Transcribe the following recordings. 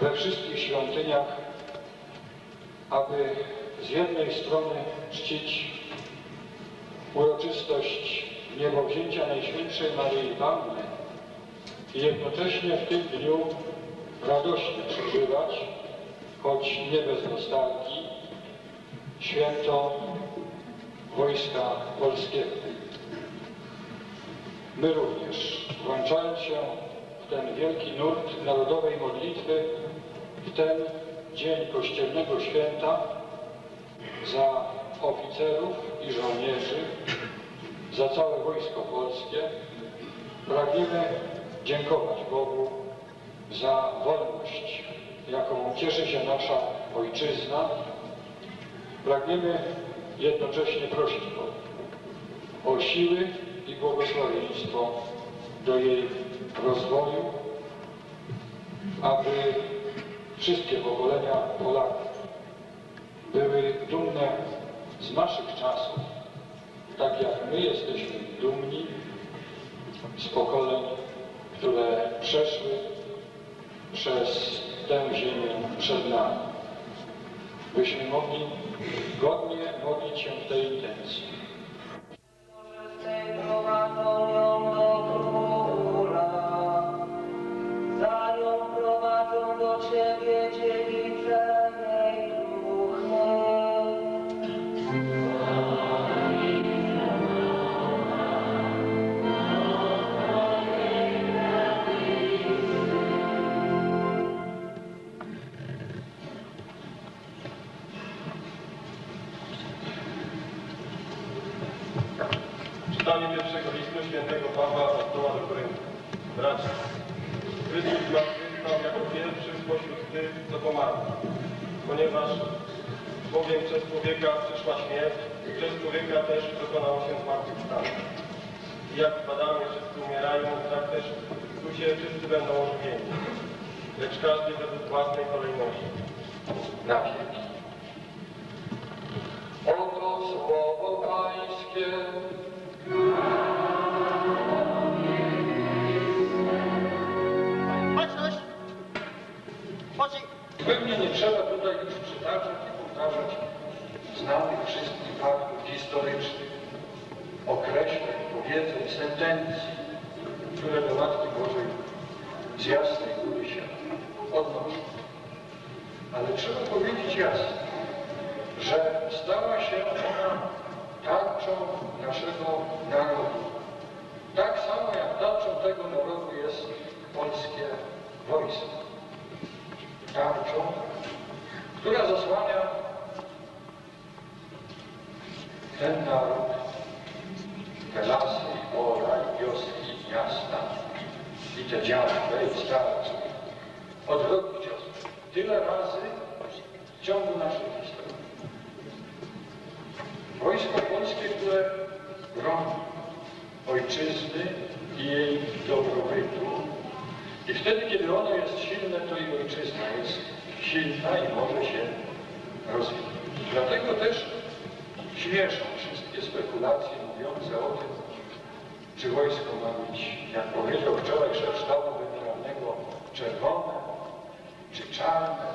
we wszystkich świątyniach, aby z jednej strony czcić uroczystość niebowzięcia Najświętszej Maryi Panny i jednocześnie w tym dniu radośnie przeżywać, choć nie bez nostalgii, święto Wojska Polskiego. My również, włączając się w ten wielki nurt narodowej modlitwy, w ten dzień kościelnego święta, za oficerów i żołnierzy, za całe Wojsko Polskie, pragniemy dziękować Bogu za wolność, jaką cieszy się nasza Ojczyzna. Pragniemy jednocześnie prosić Boga o siły i błogosławieństwo do jej rozwoju, aby wszystkie pokolenia Polaków były dumne z naszych czasów, tak jak my jesteśmy dumni z pokoleń, które przeszły przez tę ziemię przed nami. Byśmy mogli godnie modlić się w tej intencji. Czytanie pierwszego listu świętego Pawła Apostoła do Koryntu. Bracia, Chrystus zmartwychwstał jako pierwszy spośród tych, co pomarł. Ponieważ bowiem przez człowieka przyszła śmierć, przez człowieka też dokonało się zmartwychwstanie. I jak w Adamie wszyscy umierają, tak też tu się wszyscy będą ożywieni. Lecz każdy według własnej kolejności. na wieki. Oto słowo Pańskie. Pewnie nie trzeba tutaj już przytaczać i powtarzać znanych wszystkich faktów historycznych, określeń, powiedzeń, sentencji, które do Matki Bożej z jasnej góry się odnoszą. Ale trzeba powiedzieć jasno, że stała się ona tarczą naszego narodu. Tak samo jak tarczą tego narodu jest polskie wojsko tarczą, która zasłania ten naród, te lasy pola, i wioski, i miasta, i te działkę, i starców od wrogich ciosów. Tyle razy w ciągu naszej historii. Wojsko polskie, które broni ojczyzny i jej dobrobytu, i wtedy, kiedy ono jest silne, to i ojczyzna jest silna i może się rozwijać. Dlatego też śmieszą wszystkie spekulacje mówiące o tym, czy wojsko ma być, jak powiedział wczoraj szef sztabu generalnego, czerwone, czy czarne,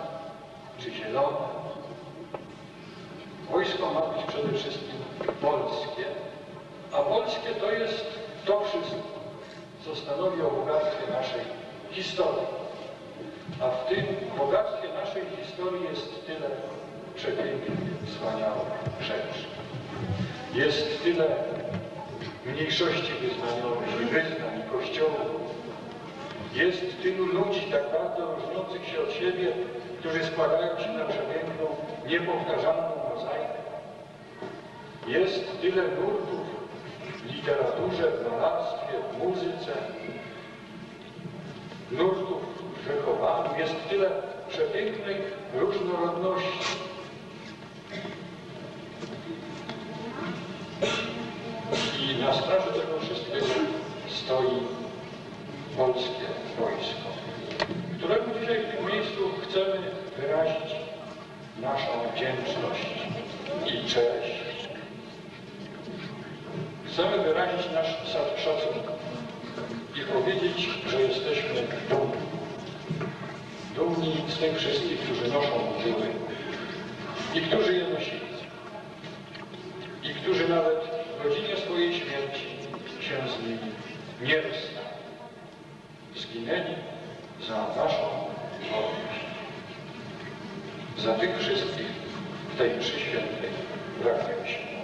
czy zielone. Wojsko ma być przede wszystkim polskie, a polskie to jest to wszystko, co stanowi o bogactwie naszej historii. A w tym bogactwie naszej historii jest tyle przepięknych, wspaniałych rzeczy. Jest tyle mniejszości wyznaniowych i wyznań i kościołów. Jest tylu ludzi tak bardzo różniących się od siebie, którzy składają się na przepiękną, niepowtarzalną mozaikę. Jest tyle nurtów w literaturze, w malarstwie, w muzyce, nurtów wychowaniu. Jest tyle przepięknej różnorodności. I na straży tego wszystkiego stoi polskie wojsko, któremu dzisiaj w tym miejscu chcemy wyrazić naszą wdzięczność i cześć. Chcemy wyrazić nasz szacunek powiedzieć, że jesteśmy dumni. Dumni z tych wszystkich, którzy noszą dymy. I którzy je nosili. I którzy nawet w godzinie swojej śmierci się z nimi nie rozstali. Zginęli za naszą wolność. Za tych wszystkich w tej przyświętej pragnę się.